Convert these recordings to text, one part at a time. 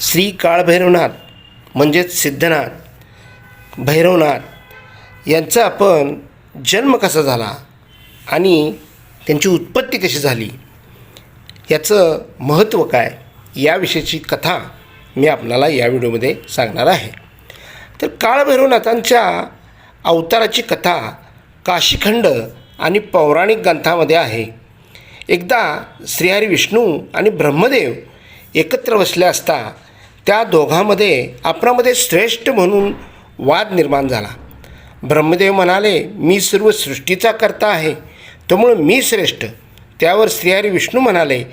श्री काळभैरवनाथ म्हणजेच सिद्धनाथ भैरवनाथ यांचा आपण जन्म कसा झाला आणि त्यांची उत्पत्ती कशी झाली याचं महत्त्व काय याविषयीची कथा मी आपणाला या व्हिडिओमध्ये सांगणार आहे. तर काळभैरवनाथांच्या अवताराची कथा काशीखंड आणि पौराणिक ग्रंथामध्ये आहे. एकदा श्रीहरी विष्णू आणि ब्रह्मदेव एकत्र बसले असता त्या दोघांमध्ये आपणामध्ये श्रेष्ठ म्हणून वाद निर्माण झाला. ब्रह्मदेव म्हणाले मी सर्व सृष्टीचा करता आहे त्यामुळं मी श्रेष्ठ. त्यावर श्रीहरी विष्णू म्हणाले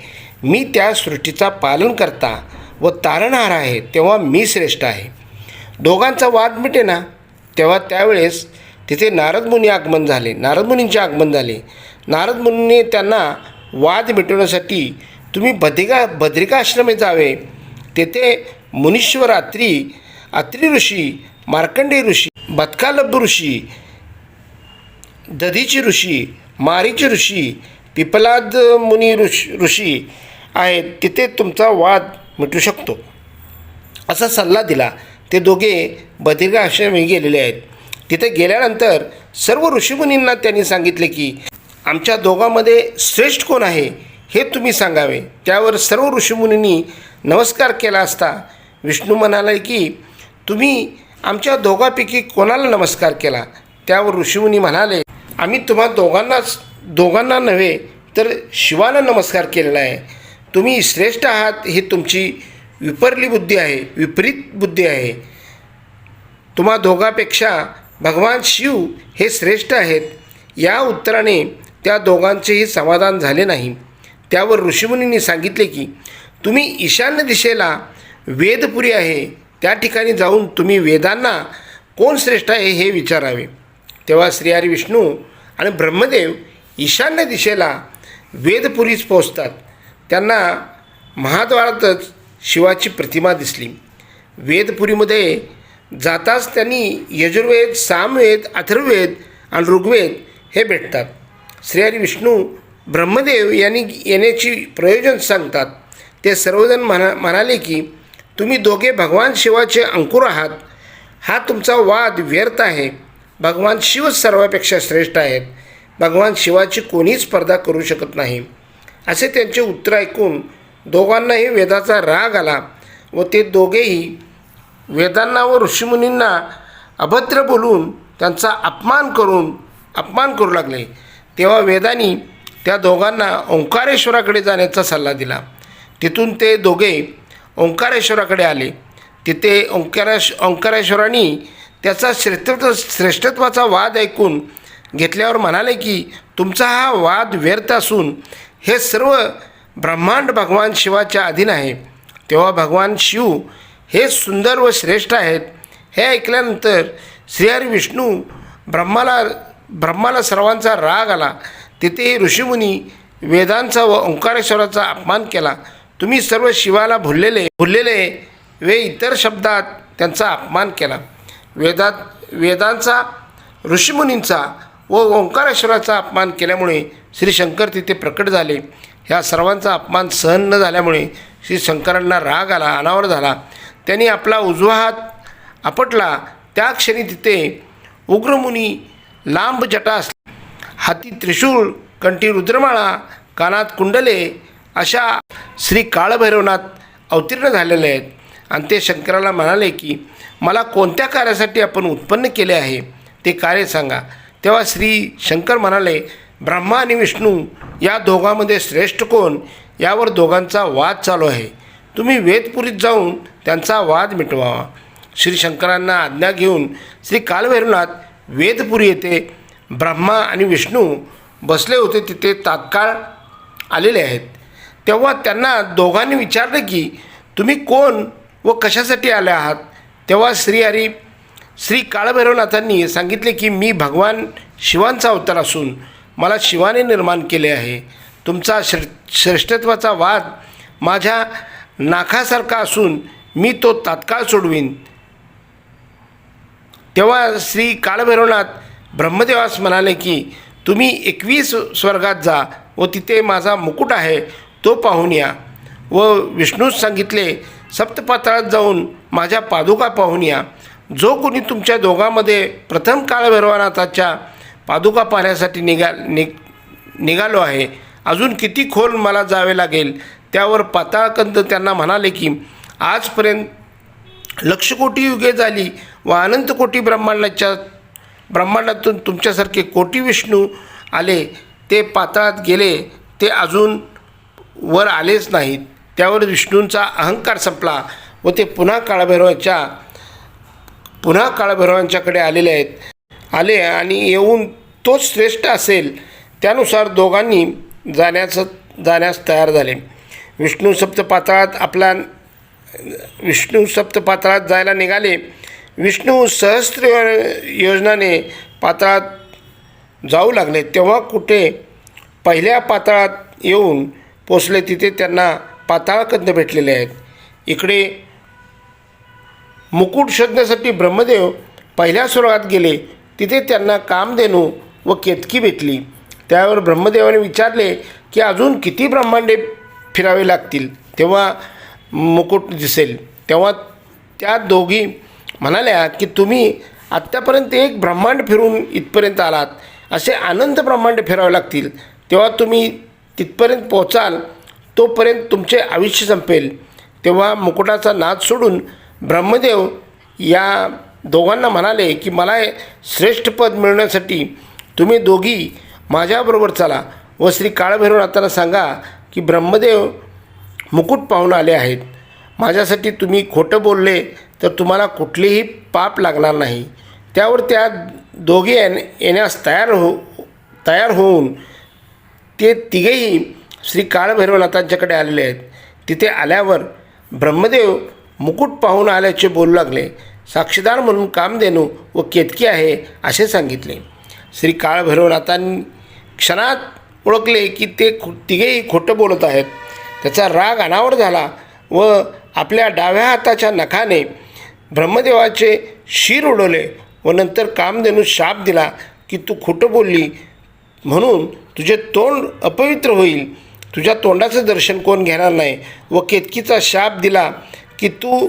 मी त्या सृष्टीचा पालन करता व तारणहार आहे तेव्हा मी श्रेष्ठ आहे. दोघांचा वाद मिटेना तेव्हा त्यावेळेस तिथे नारद मुनी आगमन झाले. नारद मुनींचे आगमन झाले. नारद मुनीने त्यांना वाद मिटवण्यासाठी तुम्ही बद्रिका बद्रिकाश्रमे जावे. तेथे मुनीश्वर अत्री अत्री ऋषी मार्कंडे ऋषी बदकालब्ध ऋषी दधीची ऋषी मारीची ऋषी पिपलाद मुनी ऋषी ऋषी आहेत. तिथे तुमचा वाद मिटू शकतो. असा सल्ला दिला. ते दोघे बद्रिका आश्रमी गेलेले आहेत. तिथे गेल्यानंतर सर्व ऋषीमुनींना त्यांनी सांगितले की आमच्या दोघांमध्ये श्रेष्ठ कोण आहे हे तुम्ही सांगावे. त्यावर सर्व ऋषीमुनींनी नमस्कार केला असता. विष्णू म्हणाला की तुम्ही आमच्या दोघांपैकी कोणाला नमस्कार केला? त्यावर ऋषीमुनी म्हणाले आम्ही तुम्हा दोघांनाच दोघांना नव्हे तर शिवाला नमस्कार केलेला आहे. तुम्ही श्रेष्ठ आहात ही तुमची विपरली बुद्धी आहे विपरीत बुद्धी आहे. तुम्हा दोघांपेक्षा भगवान शिव हे श्रेष्ठ आहेत. या उत्तराने त्या दोघांचेही समाधान झाले नाही. त्यावर ऋषीमुनींनी सांगितले की तुम्ही ईशान्य दिशेला वेदपुरी आहे. त्या ठिकाणी जाऊन तुम्ही वेदांना कोण श्रेष्ठ आहे हे विचारावे. तेव्हा श्रीहरी विष्णू आणि ब्रह्मदेव ईशान्य दिशेला वेदपुरीच पोचतात त्यांना महाद्वारातच शिवाची प्रतिमा दिसली. वेदपुरीमध्ये जाताच त्यांनी यजुर्वेद सामवेद अथर्ववेद आणि ऋग्वेद हे भेटतात. श्रीहरी विष्णू ब्रह्मदेव यांनी येण्याची प्रयोजन सांगतात. ते सर्वजण म्हणा म्हणाले की तुम्ही दोघे भगवान शिवाचे अंकुर आहात. हा तुमचा वाद व्यर्थ आहे. भगवान शिवच सर्वापेक्षा श्रेष्ठ आहेत. भगवान शिवाची कोणीच स्पर्धा करू शकत नाही. असे त्यांचे उत्तर ऐकून दोघांनाही वेदाचा राग आला व ते दोघेही वेदांना व ऋषीमुनींना अभद्र बोलून त्यांचा अपमान करून अपमान करू लागले. तेव्हा वेदांनी त्या दोघांना ओंकारेश्वराकडे जाण्याचा सल्ला दिला. तिथून ते दोघे ओंकारेश्वराकडे आले. तिथे ओंकारेश ओंकारेश्वरांनी त्याचा श्रेष्ठत्व श्रेष्ठत्वाचा वाद ऐकून घेतल्यावर म्हणाले की तुमचा हा वाद व्यर्थ असून हे सर्व ब्रह्मांड भगवान शिवाच्या अधीन आहे. तेव्हा भगवान शिव हे सुंदर व श्रेष्ठ आहेत. हे ऐकल्यानंतर श्रीहरी विष्णू ब्रह्माला ब्रह्माला सर्वांचा राग आला. तिथे ऋषीमुनी वेदांचा व ओंकारेश्वराचा अपमान केला. तुम्ही सर्व शिवाला भुललेले भुललेले वे इतर शब्दात त्यांचा अपमान केला. वेदात वेदांचा ऋषीमुनींचा व ओंकारेश्वराचा अपमान केल्यामुळे श्री शंकर तिथे प्रकट झाले. ह्या सर्वांचा अपमान सहन न झाल्यामुळे श्री शंकरांना राग आला अनावर झाला. त्यांनी आपला उजवा हात आपटला. त्या क्षणी तिथे उग्रमुनी लांब जटा असला हाती त्रिशूळ कंठी रुद्रमाळा कानात कुंडले अशा श्री काळभैरवनाथ अवतीर्ण झालेले आहेत. आणि ते शंकराला म्हणाले की मला कोणत्या कार्यासाठी आपण उत्पन्न केले आहे ते कार्य सांगा. तेव्हा श्री शंकर म्हणाले ब्रह्मा आणि विष्णू या दोघांमध्ये श्रेष्ठ कोण? यावर दोघांचा वाद चालू आहे. तुम्ही वेदपुरीत जाऊन त्यांचा वाद मिटवावा. श्री शंकरांना आज्ञा घेऊन श्री कालभैरवनाथ वेदपुरी येथे ब्रह्मा आणि विष्णू बसले होते. तिथे तात्काळ आलेले आहेत. तेव्हा त्यांना दोघांनी विचारलं की तुम्ही कोण व कशासाठी आले आहात? तेव्हा श्रीहरी श्री काळभैरवनाथांनी सांगितले की मी भगवान शिवांचा अवतार असून मला शिवाने निर्माण केले आहे. तुमचा श्रे श्रेष्ठत्वाचा वाद माझ्या नाखासारखा असून मी तो तात्काळ सोडवीन. तेव्हा श्री काळभैरवनाथ ब्रह्मदेवास म्हणाले की तुम्ही एकवीस स्वर्गात जा व तिथे माझा मुकुट आहे. तो पाहून या. व विष्णूच सांगितले सप्तपाताळात जाऊन माझ्या पादुका पाहून या. जो कोणी तुमच्या दोघांमध्ये प्रथम काळभैरवानाथाच्या पादुका पाहण्यासाठी निघा नि निघालो आहे अजून किती खोल मला जावे लागेल त्यावर पाताळकंद त्यांना म्हणाले की आजपर्यंत लक्षकोटी युगे झाली व अनंतकोटी ब्रह्मांडाच्या ब्रह्मांडातून तुमच्यासारखे कोटी विष्णू आले ते पाताळात गेले ते अजून वर आलेच नाहीत. त्यावर विष्णूंचा अहंकार संपला व ते पुन्हा काळभैरवाच्या पुन्हा काळभैरवांच्याकडे आलेले आहेत. आले आणि येऊन तोच श्रेष्ठ असेल त्यानुसार दोघांनी जाण्याचं जाण्यास तयार झाले. विष्णू सप्तपात्रात आपला विष्णू सप्तपात्रात जायला निघाले. विष्णू सहस्त्र योजनाने पात्रात जाऊ लागले. तेव्हा कुठे पहिल्या पात्रात येऊन पोचले तिथे त्यांना पाताळकंद भेटलेले आहेत. इकडे मुकुट शोधण्यासाठी ब्रह्मदेव पहिल्या स्वर्गात गेले. तिथे त्यांना कामधेनू व केतकी भेटली. त्यावर ब्रह्मदेवाने विचारले की अजून किती ब्रह्मांडे फिरावे लागतील? तेव्हा मुकुट दिसेल. तेव्हा त्या दोघी म्हणाल्या की तुम्ही आत्तापर्यंत एक ब्रह्मांड फिरून इथपर्यंत आलात. असे अनंत ब्रह्मांड फिरावे लागतील. तेव्हा तुम्ही तिथपर्यंत पोचाल तोपर्यंत तुमचे आयुष्य संपेल. तेव्हा मुकुटाचा नाद सोडून ब्रह्मदेव या दोघांना म्हणाले की मला श्रेष्ठ पद मिळवण्यासाठी तुम्ही दोघी माझ्याबरोबर चला व श्री काळभैरवनाथांना सांगा की ब्रह्मदेव मुकुट पाहून आले आहेत. माझ्यासाठी तुम्ही खोटं बोलले तर तुम्हाला कुठलेही पाप लागणार नाही. त्यावर त्या दोघे येण्यास तयार हो तयार होऊन ते तिघेही श्री काळभैरवनाथांच्याकडे आलेले आहेत. तिथे आल्यावर ब्रह्मदेव मुकुट पाहून आल्याचे बोलू लागले. साक्षीदार म्हणून कामधेनू व केतकी आहे असे सांगितले. श्री काळभैरवनाथांनी क्षणात ओळखले की ते खो तिघेही खोटं बोलत आहेत. त्याचा राग अनावर झाला व आपल्या डाव्या हाताच्या नखाने ब्रह्मदेवाचे शिर उडवले व नंतर कामधेनू शाप दिला की तू खोटं बोलली म्हणून तुझे तोंड अपवित्र होईल. तुझ्या तोंडाचं दर्शन कोण घेणार नाही व केतकीचा शाप दिला की तू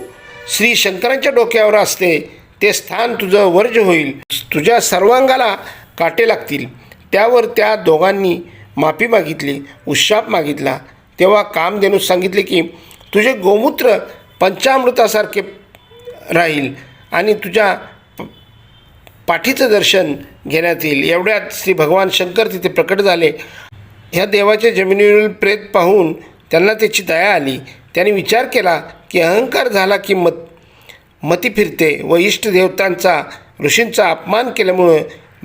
श्री शंकरांच्या डोक्यावर असते ते स्थान तुझं वर्ज होईल. तुझ्या सर्वांगाला काटे लागतील. त्यावर त्या दोघांनी माफी मागितली उशाप मागितला. तेव्हा कामधेनू सांगितले की तुझे गोमूत्र पंचामृतासारखे राहील आणि तुझ्या पाठीचं दर्शन घेण्यात येईल. एवढ्यात श्री भगवान शंकर तिथे प्रकट झाले. ह्या देवाच्या जमिनीवरील प्रेत पाहून त्यांना त्याची दया आली. त्यांनी विचार केला की अहंकार झाला की मत मती फिरते. व इष्टदेवतांचा ऋषींचा अपमान केल्यामुळं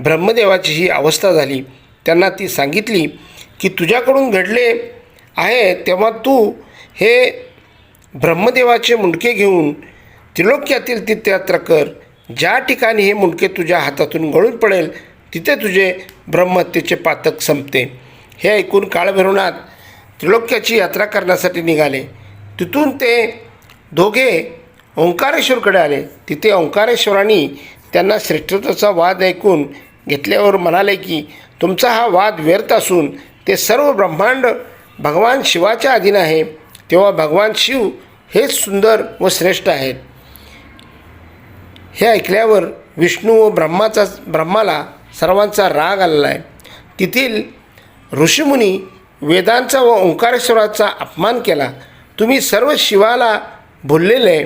ब्रह्मदेवाची ही अवस्था झाली. त्यांना ती सांगितली की तुझ्याकडून घडले आहे तेव्हा तू हे ब्रह्मदेवाचे मुंडके घेऊन त्रिलोक्यातील तीर्थयात्रा कर. ज्या ठिकाणी हे मुंडके तुझ्या हातातून गळून पडेल तिथे तुझे ब्रह्महत्येचे पातक संपते. हे ऐकून काळभैरवनाथ त्रिलोक्याची यात्रा करण्यासाठी निघाले. तिथून ते दोघे ओंकारेश्वरकडे आले. तिथे ओंकारेश्वरांनी त्यांना श्रेष्ठत्वाचा वाद ऐकून घेतल्यावर म्हणाले की तुमचा हा वाद व्यर्थ असून ते सर्व ब्रह्मांड भगवान शिवाच्या अधीन आहे. तेव्हा भगवान शिव हेच सुंदर व श्रेष्ठ आहेत. हे ऐकल्यावर विष्णू व ब्रह्माचा ब्रह्माला सर्वांचा राग आलेला आहे. तेथील ऋषीमुनी वेदांचा व ओंकारेश्वराचा अपमान केला. तुम्ही सर्व शिवाला भुललेले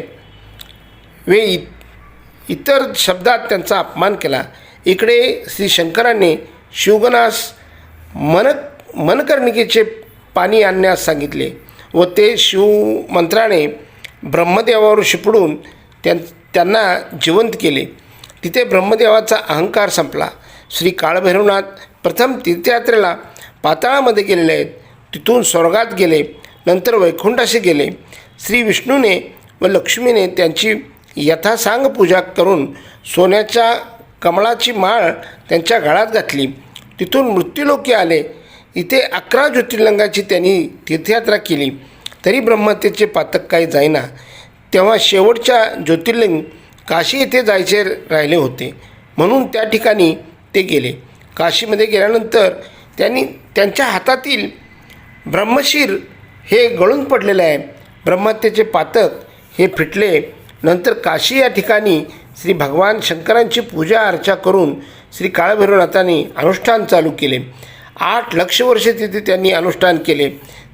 वे इ इतर शब्दात त्यांचा अपमान केला. इकडे श्री शंकरांनी शिवगणास मन मनकर्णिकेचे पाणी आणण्यास सांगितले व ते शिवमंत्राने ब्रह्मदेवावर शिपडून त्यां त्यांना जिवंत केले. तिथे ब्रह्मदेवाचा अहंकार संपला. श्री काळभैरवनाथ प्रथम तीर्थयात्रेला पाताळामध्ये गेलेले आहेत. तिथून स्वर्गात गेले. नंतर वैकुंठाशी गेले. श्री विष्णूने व लक्ष्मीने त्यांची यथासांग पूजा करून सोन्याच्या कमळाची माळ त्यांच्या गळ्यात घातली. तिथून मृत्यूलोकी आले. इथे अकरा ज्योतिर्लिंगाची त्यांनी तीर्थयात्रा केली. तरी ब्रह्मतेचे पातक काही जाईना. तेव्हा शेवटच्या ज्योतिर्लिंग काशी येथे जायचे राहिले होते. म्हणून त्या ठिकाणी ते गेले. काशीमध्ये गेल्यानंतर त्यांनी त्यांच्या हातातील ब्रह्मशीर हे गळून पडलेलं आहे. ब्रह्महत्येचे पातक हे फिटले. नंतर काशी या ठिकाणी श्री भगवान शंकरांची पूजा अर्चा करून श्री काळभैरवनाथांनी अनुष्ठान चालू केले. आठ लक्ष वर्षे तिथे त्यांनी अनुष्ठान केले.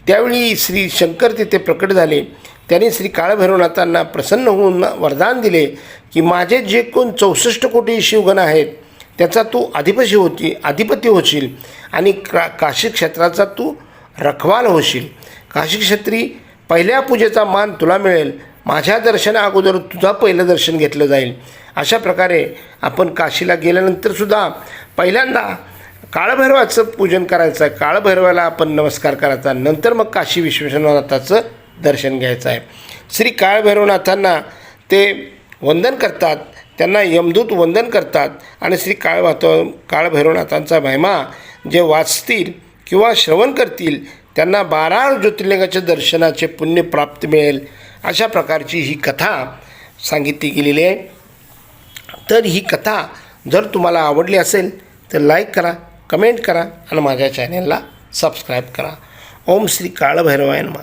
त्यावेळी श्री शंकर तिथे प्रकट झाले. त्यांनी श्री काळभैरवनाथांना प्रसन्न होऊन वरदान दिले की माझे जे कोण चौसष्ट कोटी शिवगण आहेत त्याचा तू अधिपती होती अधिपती होशील आणि का काशी क्षेत्राचा तू रखवाल होशील. काशी क्षेत्री पहिल्या पूजेचा मान तुला मिळेल. माझ्या दर्शना अगोदर तुझा पहिलं दर्शन घेतलं जाईल. अशा प्रकारे आपण काशीला गेल्यानंतरसुद्धा पहिल्यांदा काळभैरवाचं पूजन करायचं आहे. काळभैरवाला आपण नमस्कार करायचा. नंतर मग काशी विश्वनाथाचं दर्शन घ्यायचं आहे. श्री काळभैरवनाथांना ते वंदन करतात त्यांना यमदूत वंदन करतात आणि श्री काळभात काळभैरवनाथांचा महिमा जे वाचतील किंवा श्रवण करतील त्यांना बारा ज्योतिर्लिंगाच्या दर्शनाचे पुण्य प्राप्त मिळेल अशा प्रकारची ही कथा सांगितली गेलेली आहे. तर ही कथा जर तुम्हाला आवडली असेल तर लाईक करा कमेंट करा आणि माझ्या चॅनेलला सबस्क्राईब करा. ओम श्री काळभैरवायन मा